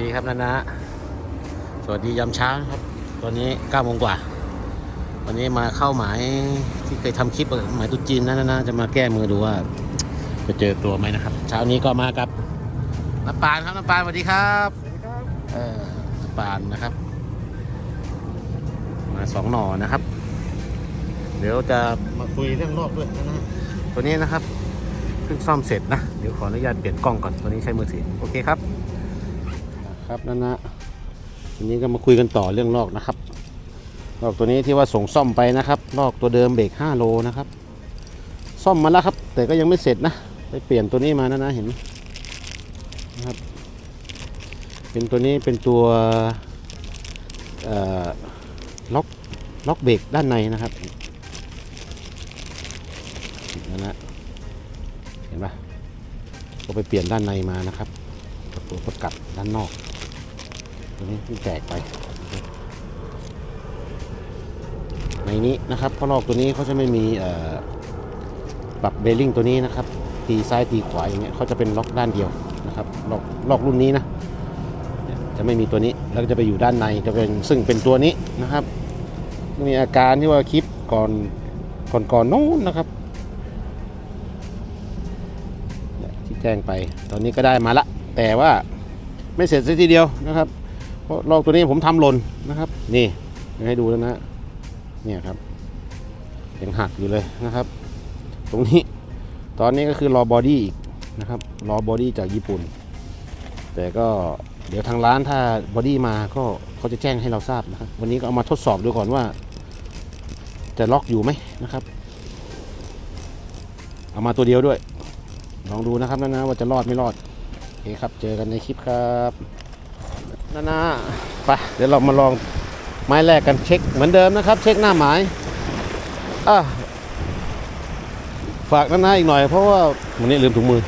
สวัสดีครับนานะสวัสดียามเช้านะครับ ตอนนี้9ก้าโมงกว่า วันนี้มาเข้าหมายที่เคยทำคลิปหมายตุจีนนะนานะจะมาแก้มือดูว่า จะเจอตัวไหมนะครับ เช้านี้ก็มากับน้ำปานครับน้ำปานสวัสดีครับเออน้ำปานนะครับ มาสองหน่อนะครับ เดี๋ยวจะมาคุยเรื่องรอบด้วยนะนะตัวนี้นะครับเพิ่งซ่อมเสร็จนะ เดี๋ยวขออนุญาตเปลี่ยนกล้องก่อน ตัวนี้ใช้มือถือ โอเคครับ ครับนั่นนะทีนี้ก็มาคุยกันต่อเรื่องลอกนะครับลอกตัวนี้ที่ว่าส่งซ่อมไปนะครับลอกตัวเดิมเบรก5โลนะครับ ซ่อมมาแล้วครับ แต่ก็ยังไม่เสร็จนะไปเปลี่ยนตัวนี้มานะนะเห็นไหมนะครับ เป็นตัวนี้เป็นตัวล็อกล็อกเบรกด้านในนะครับนั่นนะเห็นปะก็ไปเปลี่ยนด้านในมานะครับตัวประกับด้านนอก นี้ที่แตกไปในนี้นะครับเพราะลอกตัวนี้เขาจะไม่มีปรับเบลลิงตัวนี้นะครับ ตีซ้ายตีขวาอย่างเงี้ยเขาจะเป็นล็อกด้านเดียวนะครับล็อกล็อกรุ่นนี้นะจะไม่มีตัวนี้แล้วจะไปอยู่ด้านในจะเป็นซึ่งเป็นตัวนี้นะครับ มีอาการที่ว่าคลิปก่อนก่อนก่อนโน้นนะครับที่แจ้งไปตอนนี้ก็ได้มาละ แต่ว่าไม่เสร็จสักทีเดียวนะครับ ราะลอกตัวนี้ผมทำหล่นนะครับ นี่ให้ดูแล้วนะเนี่ยครับยังหักอยู่เลยนะครับ ตรงนี้ตอนนี้ก็คือรอบอดี้อีกนะครับรอบอดี้จากญี่ปุ่น แต่ก็เดี๋ยวทางร้านถ้าบอดี้มาก็เขาจะแจ้งให้เราทราบนะครับวันนี้ก็เอามาทดสอบดูก่อนว่า จะล็อกอยู่ไหมนะครับ เอามาตัวเดียวด้วย ลองดูนะครับนานาว่าจะรอดไม่รอดโอเคครับ เจอกันในคลิปครับ นานาไปเดี๋ยวเรามาลองไม้แรกกันเช็คเหมือนเดิมนะครับ เช็คหน้าหมายอะฝากนานาอีกหน่อยเพราะว่าวันนี้ลืมถุงมือ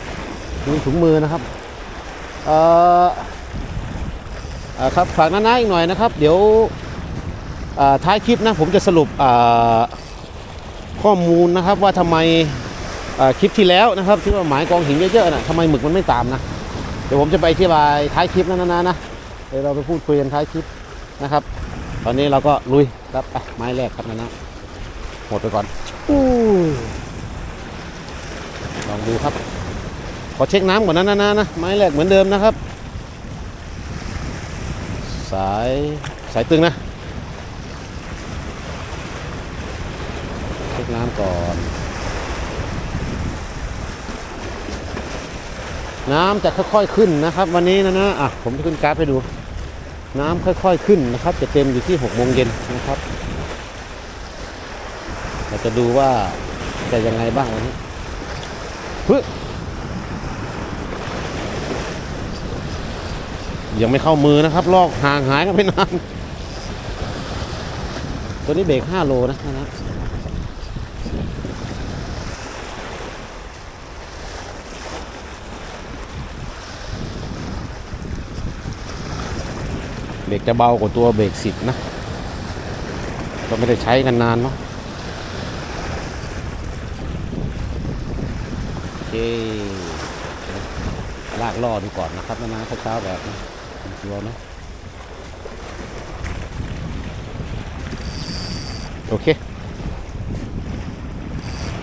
ลืมถุงมือนะครับเอ่ออ่าครับฝากนานาอีกหน่อยนะครับ เดี๋ยวท้ายคลิปนะผมจะสรุปข้อมูลนะครับว่าทำไมคลิปที่แล้วนะครับที่ว่าหมายกองหินเยอะๆนะทำไมหมึกมันไม่ตามนะเดี๋ยวผมจะไปอธิบายท้ายคลิปนั้นนะนะ ดี๋ยวเราไปพูดคุยกันท้ายคลิปนะครับ ตอนนี้เราก็ลุยครับไปไม้แรกครับนะนะหมดไปก่อนอลองดูครับ ขอเช็คน้ำก่อนนะนะนะนะไม้แรกเหมือนเดิมนะครับ สายสายตึงนะเช็คน้ำก่อนน้ำจะค่อยๆขึ้นนะครับ วันนี้นะนะอะผมจะขึ้นกราฟให้ดู น้ำค่อยๆขึ้นนะครับ จะเต็มอยู่ที่6โมงเย็นนะครับเราจะดูว่าจะยังไงบ้างวันนี้ฮึยังไม่เข้ามือนะครับ ลอกห่างหายกันไปนาน ตัวนี้เบรก5โลนะนะ รกจะเบากว่าตัวเบรกสิบนะก็ไม่ได้ใช้กันนานเนาะโอเคลากล่อดูก่อนนะครับนะนะเช้าแบบนี้ชัวเนาะโอเค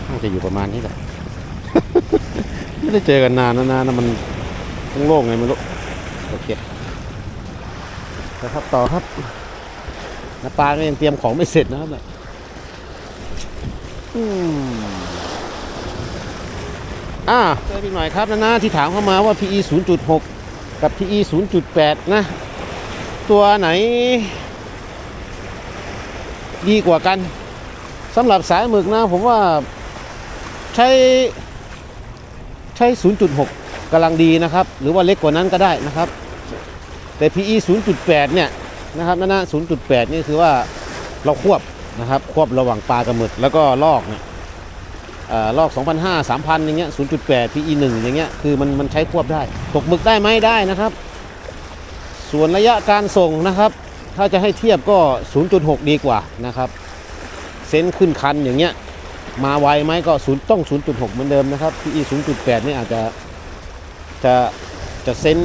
น่าจะอยู่ประมาณนี้แหละไม่ได้เจอกันนานนะนะนะมันโล่งไงไม่รู้โอเค นะครับต่อครับน้าปลาก็ยังเตรียมของไม่เสร็จนะครับเนี่ยอืมอ่าเจออีกหน่อยครับนะนะที่ถามเข้ามาว่า PE 0.6 กับ PE 0.8 นะ ตัวไหน ดีกว่ากันสำหรับสายหมึกนะ ผมว่าใช้ ใช้ 0.6กำลังดีนะครับ หรือว่าเล็กกว่านั้นก็ได้นะครับ แต่ PE 0.8 เนี่ยนะครับนั่นนะ0.8 นี่คือว่าเราควบนะครับควบระหว่างปลากับหมึกแล้วก็ลอกเนี่ยอ่อลอก2,500 3,000 อย่างเงี้ย 0.8 PE 1 อย่างเงี้ยคือมันมันใช้ควบได้ ตกหมึกได้ไหมได้นะครับ ส่วนระยะการส่งนะครับ ถ้าจะให้เทียบก็ 0.6 ดีกว่านะครับเซนขึ้นคันอย่างเงี้ยมาไวไหมก็0ต้อง 0.6 เหมือนเดิมนะครับ PE 0.8 นี่อาจจะจะ จะเซน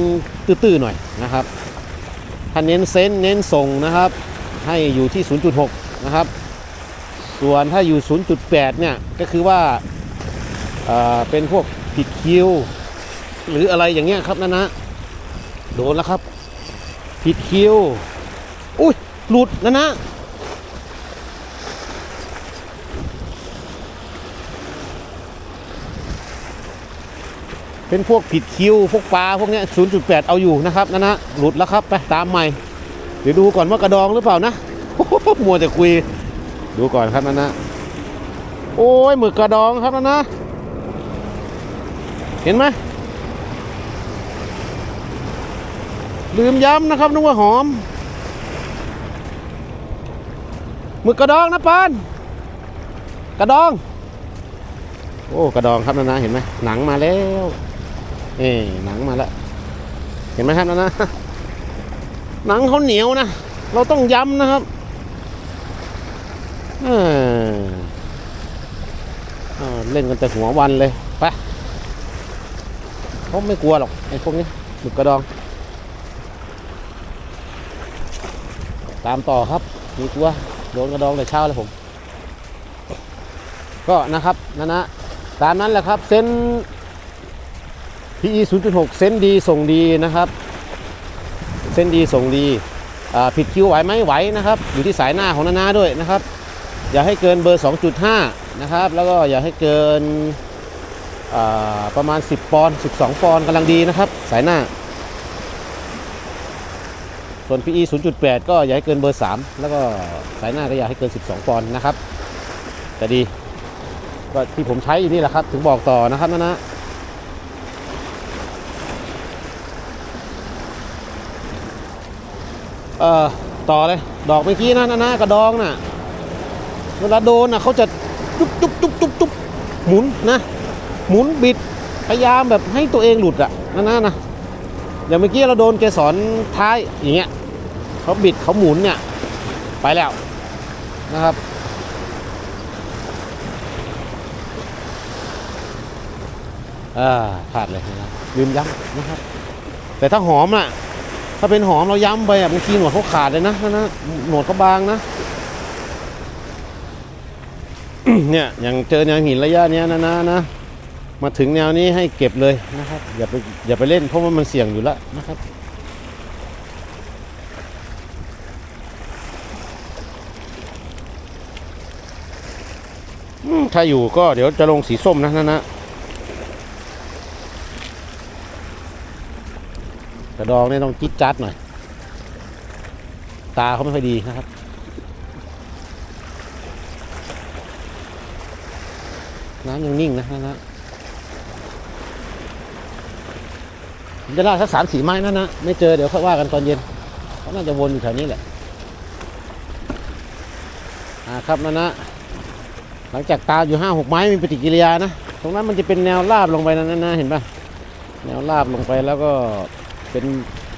ตื้อๆหน่อยนะครับถ้าเน้นเซนเน้นส่งนะครับ ให้อยู่ที่ 0.6 นะครับ ส่วนถ้าอยู่ 0.8 เนี่ยก็คือว่าเอ่อเป็นพวกผิดคิว หรืออะไรอย่างเงี้ยครับนะนะโดนแล้วครับ ผิดคิวอุ้ยหลุดนะนะ เป็นพวกผิดคิว พวกปลาพวกเนี้ย0.8 เอาอยู่นะครับนะนะหลุดแล้วครับไปตามใหม่ เดี๋ยวดูก่อนว่ากระดองหรือเปล่านะมัวแต่คุย ดูก่อนครับนะนะโอ้ยหมึกกระดองครับนะนะเห็นไหมลืมย้ำนะครับนึกว่าหอมหมึกกระดองนะปานกระดอง โอ้ กระดองครับนะนะเห็นไหมหนังมาแล้ว เอ้หนังมาแล้ว เห็นไหมครับนะนะหนังเขาเหนียวนะ เราต้องย้ำนะครับเออเล่นกันแต่หัววันเลยไปเขาไม่กลัวหรอกไอ้พวกนี้หมึกกระดอง ตามต่อครับมีตัวโดนกระดองแต่เช้าเลยผม ก็นะครับนะนะตามนั้นแหละครับเส้น PE 0.6เส้นดีส่งดีนะครับเส้นดีส่งดีผิดคิวไหวไหมไหวนะครับ อยู่ที่สายหน้าของนานาด้วยนะครับ อย่าให้เกินเบอร์ 2.5 นะครับ แล้วก็อย่าให้เกินประมาณ 10 ปอนด์12 ปอนด์กำลังดีนะครับ สายหน้า ส่วน PE 0.8 ก็อย่าให้เกินเบอร์ 3 แล้วก็สายหน้าก็อย่าให้เกิน 12 ปอนด์นะครับจะดี ก็ที่ผมใช้อยู่นี่แหละครับ ถึงบอกต่อนะครับนะนะ อ่อต่อเลย ดอกเมื่อกี้นะนะนะกระดองน่ะ เวลาโดนน่ะเขาจะจุ๊บจุ๊บจุ๊บจุ๊บจุ๊บหมุนนะ หมุนบิดพยายามแบบให้ตัวเองหลุดอะนะนะนะอย่างเมื่อกี้เราโดนเกสรท้ายอย่างเงี้ยเขาบิดเขาหมุนเนี่ยไปแล้วนะครับอ่าพลาดเลยนะลืมย้ำนะครับ แต่ถ้าหอมน่ะ ถ้าเป็นหอมเราย้ำไปอะบางทีหนวดเขาขาดเลยนะนะหนวดเขาบางนะเนี่ยอย่างเจอแนวหินระยะเนี้ยนะนะนะมาถึงแนวนี้ให้เก็บเลยนะครับ อย่าไปอย่าไปเล่นเพราะว่ามันเสี่ยงอยู่แล้วนะครับถ้าอยู่ก็เดี๋ยวจะลงสีส้มนะนะนะ กระดองนี่ต้องจิ๊ดจัดหน่อย ตาเขาไม่ค่อยดีนะครับน้ำยังนิ่งนะนะผมจะลาสักสามสี่ไม้นะนนะไม่เจอเดี๋ยวค่อยว่ากันตอนเย็นเขาน่าจะวนอยู่แถวนี้แหละอ่าครับนะนะหลังจากตาอยู่ห้าหกไม้มีปฏิกิริยานะ ตรงนั้นมันจะเป็นแนวราบลงไปนะนะนะเห็นปะแนวราบลงไปแล้วก็ เป็น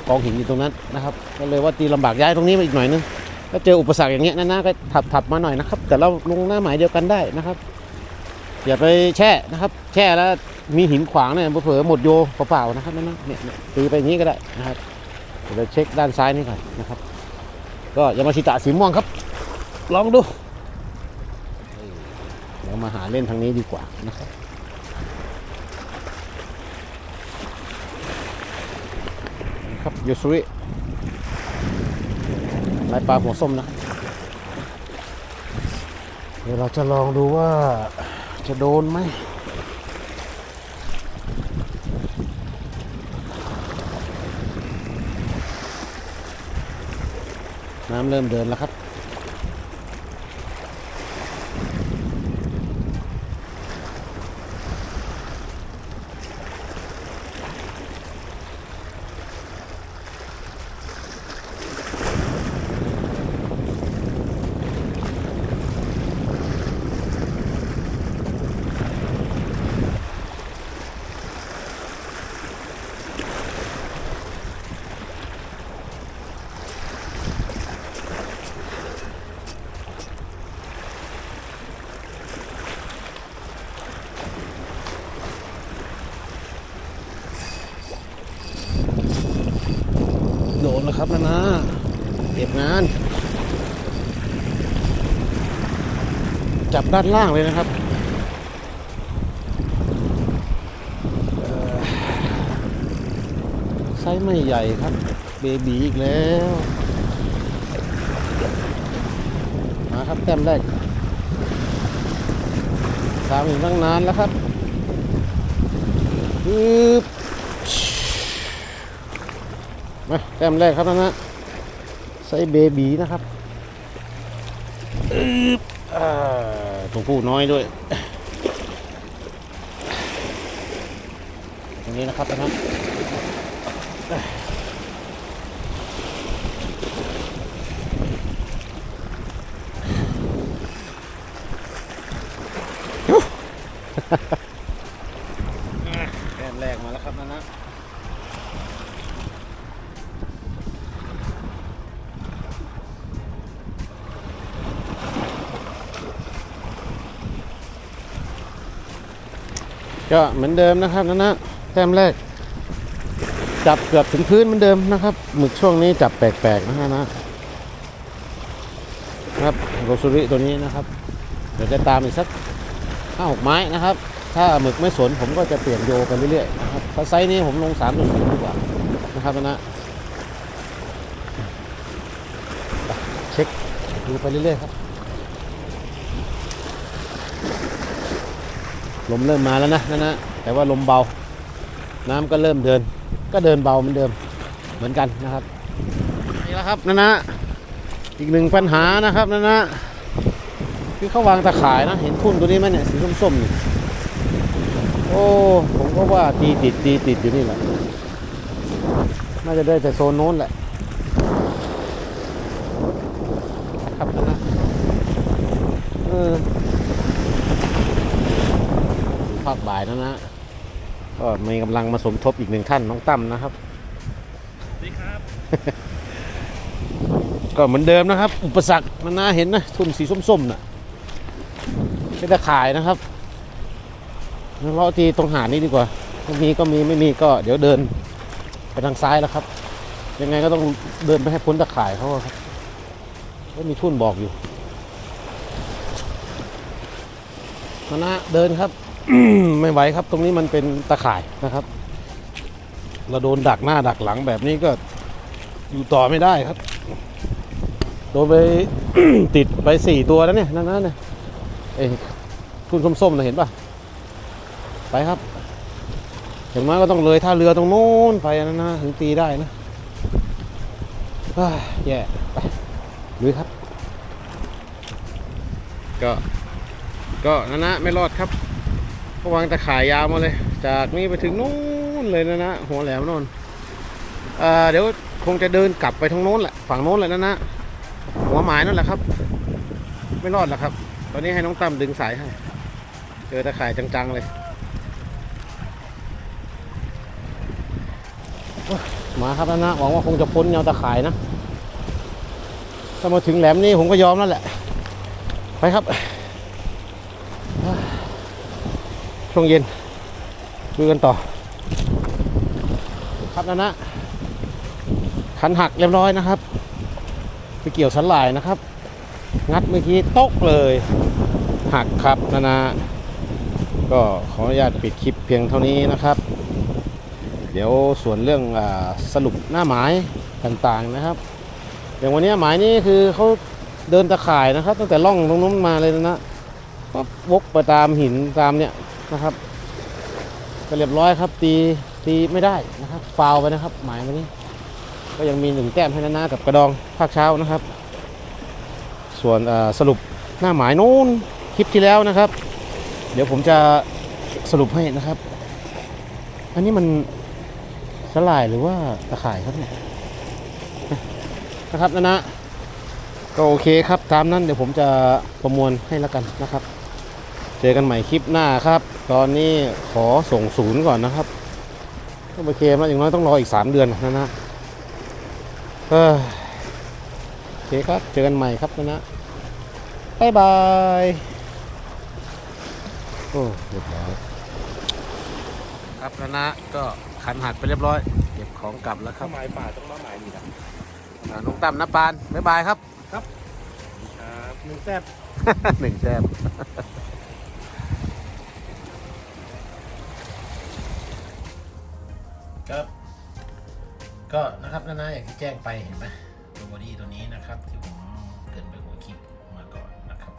กองหินอยู่ตรงนั้นนะครับ ก็เลยว่าตีลำบากย้ายตรงนี้มาอีกหน่อยนึงถ้าเจออุปสรรคอย่างเงี้ยนะนะก็ถับถับมาหน่อยนะครับ แต่เราลงหน้าหมายเดียวกันได้นะครับอย่าไปแช่นะครับ แช่แล้วมีหินขวางเนี่ยเผลอหมดโยเปล่าๆนะครับนั่นนะเนี่ยตีไปอย่างนี้ก็ได้นะครับเดี๋ยวเราเช็คด้านซ้ายนี่ก่อนนะครับ ก็ยามาชิตะสีม่วงครับ ลองดูเรามาหาเล่นทางนี้ดีกว่านะครับครับ ยูซุริลายปลาหัวส้มนะ เดี๋ยวเราจะลองดูว่าจะโดนไหมน้ำเริ่มเดินแล้วครับ ครับนะนะเก็บงาน จับด้านล่างเลยนะครับไซส์ไม่ใหญ่ครับ เบบีอีกแล้วมาครับแต้มแรกตามอยู่ตั้งนานแล้วครับปึ๊บ มาแต้มแรกครับนะนะไซส์เบบีนะครับอึ๊บอ่าตัวผู้น้อยด้วย ตรงนี้นะครับนะครับแต้มแรกมาแล้วครับนะนะ ก็เหมือนเดิมนะครับนะนะแต้มแรก จับเกือบถึงพื้นเหมือนเดิมนะครับหมึกช่วงนี้จับแปลกๆนะฮะนะครับโรซูริตัวนี้นะครับ เดี๋ยวจะตามอีกสักห้าหกไม้นะครับ ถ้าหมึกไม่สนผมก็จะเปลี่ยนโยไปเรื่อยๆนะครับถ้าไซส์นี้ผมลงสามหนึ่งดีกว่านะครับนะเช็คดูไปเรื่อยๆครับ ลมเริ่มมาแล้วนะนะนะแต่ว่าลมเบา น้ำก็เริ่มเดิน ก็เดินเบาเหมือนเดิมเหมือนกันนะครับนี่แล้วครับนะนะอีกหนึ่งปัญหานะครับนะนะคือเขาวางตะข่ายนะ เห็นทุ่นตัวนี้ไหมเนี่ยสีส้มๆนี่โอ้ผมก็ว่าตีติดตีติดอยู่นี่แหละน่าจะได้แต่โซนโน้นแหละ ครับนะนะเออภาคบ่ายนะนะก็มีกำลังมาสมทบอีกหนึ่งท่านน้องตั้มนะครับสวัสดีครับ ก็เหมือนเดิมนะครับ อุปสรรคมันน่าเห็นนะทุ่นสีส้มๆน่ะเป็นตะข่ายนะครับเราตีตรงหาดนี้ดีกว่าถ้ามีก็มีไม่มีก็เดี๋ยวเดินไปทางซ้ายแล้วครับ ยังไงก็ต้องเดินไปให้พ้นตะข่ายเขาอะครับก็มีทุ่นบอกอยู่มานะเดินครับ ไม่ไหวครับ ตรงนี้มันเป็นตะข่ายนะครับ เราโดนดักหน้าดักหลังแบบนี้ก็อยู่ต่อไม่ได้ครับ โดนไปติดไปสี่ตัวแล้วเนี่ยนั่นๆเนี่ยไอ้ทุ่นส้มๆนะเห็นป่ะ ไปครับอย่างน้อยก็ต้องเลยท่าเรือตรงโน้นไปนะนะถึงตีได้นะเฮ้ยแย่ไปลุยครับ ก็ ก็นะนะไม่รอดครับ ก็วางตะข่ายยาวมาเลย จากนี้ไปถึงนู้นเลยนะนะหัวแหลมนนเอ่อเดี๋ยวคงจะเดินกลับไปทางโน้นแหละฝั่งโน้นแหละนะนะหัวหมายนั่นแหละครับ ไม่รอดหรอกครับ ตอนนี้ให้น้องตั้มดึงสายให้เจอตะข่ายจังๆเลยมาครับนะนะหวังว่าคงจะพ้นแนวตะข่ายนะถ้ามาถึงแหลมนี้ผมก็ยอมแล้วแหละ ไปครับ ช่วงเย็นดูกันต่อ ครับนะนะขันหักเรียบร้อยนะครับไปเกี่ยวสันหลายนะครับ งัดเมื่อกี้ตกเลย หักครับนานาก็ขออนุญาตปิดคลิปเพียงเท่านี้นะครับ เดี๋ยวส่วนเรื่องอสรุปหน้าหมายต่างๆนะครับ อย่างวันนี้หมายนี้คือเขาเดินตะข่ายนะครับ ตั้งแต่ล่องตรงนู้นมาเลยนะนะก็วกไปตามหินตามเนี่ย นะครับก็เรียบร้อยครับ ตีตีไม่ได้นะครับฟาวไปนะครับ หมายวันนี้ ก็ยังมีหนึ่งแต้มให้นานากับกระดองภาคเช้านะครับ ส่วนสรุปหน้าหมายนู้นคลิปที่แล้วนะครับ เดี๋ยวผมจะสรุปให้นะครับ อันนี้มันสลายหรือว่าตะข่ายครับเนี่ยนะครับนานะก็โอเคครับตามนั้นเดี๋ยวผมจะประมวลให้แล้วกันนะครับ เจอกันใหม่คลิปหน้าครับ ตอนนี้ขอส่งศูนย์ก่อนนะครับต้องไปเคลมแล้วอย่างน้อยต้องรออีก 3 เดือนนะนะเออโอเคครับ เจอกันใหม่ครับนะนะบายบายโอ้เรียบร้อยครับนะนะก็ขันหักไปเรียบร้อย เก็บของกลับแล้วครัถ้าบหมายป่าต้องมาหมายนี่นะอ่าลุงตั้มน้าปานบ๊ายบายครับ ครับหนึ่งแซ่บหนึ่งแซมครับ ก็ก็นะครับน้านาอย่างที่แจ้งไปเห็นไหมตัวบอดี้ตัวนี้นะครับที่ผมเกินไปหัวคลิปมาก่อนนะครับ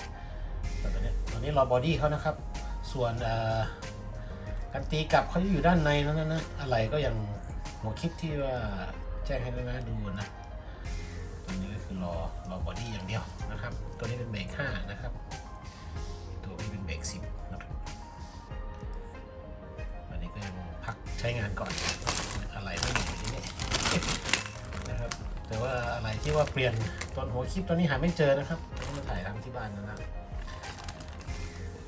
แล้วตอนนี้ตอนนี้รอบอดี้เขานะครับ ส่วนการตีกลับเขาอยู่ด้านในแล้วนะนะอะไรก็ยังหัวคลิปที่ว่าแจ้งให้น้านาดูนะตัวนี้ก็คือรอรอบอดี้อย่างเดียวนะครับ ตัวนี้เป็นเบรก5นะครับ ตัวนี้เป็นเบรก10นะครับอันนี้ก็ยังพักใช้งานก่อน อะไรที่ว่าเปลี่ยนตอนหัวคลิปตอนนี้หาไม่เจอนะครับต้องมาถ่ายทำที่บ้านนะนะ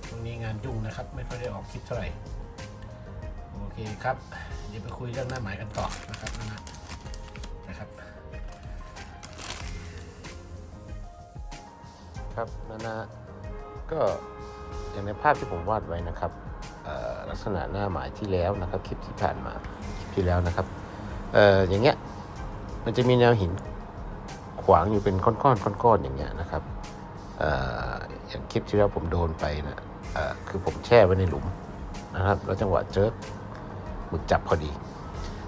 ตรงนี้งานยุ่งนะครับ ไม่ค่อยได้ออกคลิปเท่าไหร่โอเคครับ เดี๋ยวไปคุยเรื่องหน้าหมายกันต่อนะครับนะนะนะครับ ครับนานาก็อย่างในภาพที่ผมวาดไว้นะครับลักษณะหน้าหมายที่แล้วนะครับ คลิปที่ผ่านมาคลิปที่แล้วนะครับเอ่ออย่างเงี้ยมันจะมีแนวหิน ขวางอยู่เป็นก้อนๆก้อนๆอย่างเงี้ยนะครับออย่างคลิปที่แล้วผมโดนไปนะเอ่อคือผมแช่ไว้ในหลุมนะครับ แล้วจังหวะเจิกหมึกจับพอดี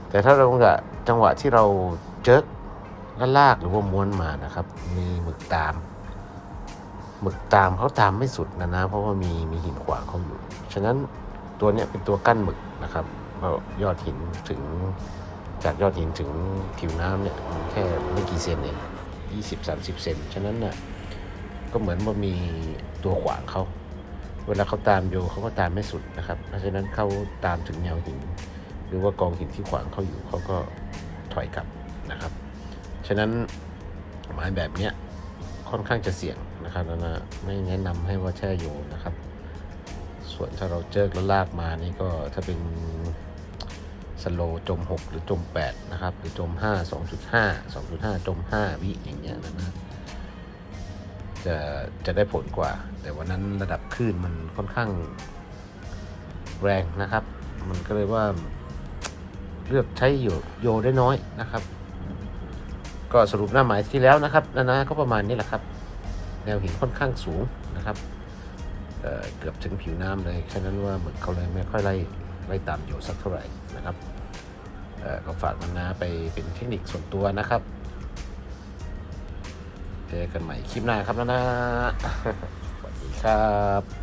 แต่ถ้าเราจังหวะจังหวะที่เราเจิกแล้วลากหรือว่าม้วนมานะครับ มีหมึกตามหมึกตามเขาตามไม่สุดนะนะ เพราะว่ามีมีหินขวางเขาอยู่ ฉะนั้นตัวเนี้ยเป็นตัวกั้นหมึกนะครับเพราะยอดหินถึงจากยอดหินถึงผิวน้ำเนี่ยแค่ไม่กี่เซนเอง ยี่สิบสามสิบเซนฉะนั้นน่ะก็เหมือนว่ามีตัวขวางเขาเวลาเขาตามโยเขาก็ตามไม่สุดนะครับ เพราะฉะนั้นเขาตามถึงแนวหิน หรือว่ากองหินที่ขวางเขาอยู่เขาก็ถอยกลับนะครับ ฉะนั้นหมายแบบเนี้ยค่อนข้างจะเสี่ยงนะครับแล้วนะไม่แนะนำให้ว่าแช่โยนนะครับ ส่วนถ้าเราเจอแล้วลากมานี่ก็ถ้าเป็น สโลจม 6 หรือจม 8 นะครับ หรือจม 5 2.5 2.5 จม 5 วิอย่างเงี้ยนะจะจะได้ผลกว่า แต่วันนั้นระดับคลื่นมันค่อนข้างแรงนะครับ มันก็เลยว่าเลือกใช้โยโยได้น้อยนะครับ ก็สรุปหน้าหมายที่แล้วนะครับนานาก็ประมาณนี้แหละครับ แนวหินค่อนข้างสูงนะครับเเกือบถึงผิวน้ำเลยฉะนั้นว่าหมึกเขาเลยไม่ค่อยไล่ไล่ตามอยู่สักเท่าไหร่ ก็ฝากมานะไปเป็นเทคนิคส่วนตัวนะครับ เจอกันใหม่คลิปหน้าครับนะนะสวัสดีครับ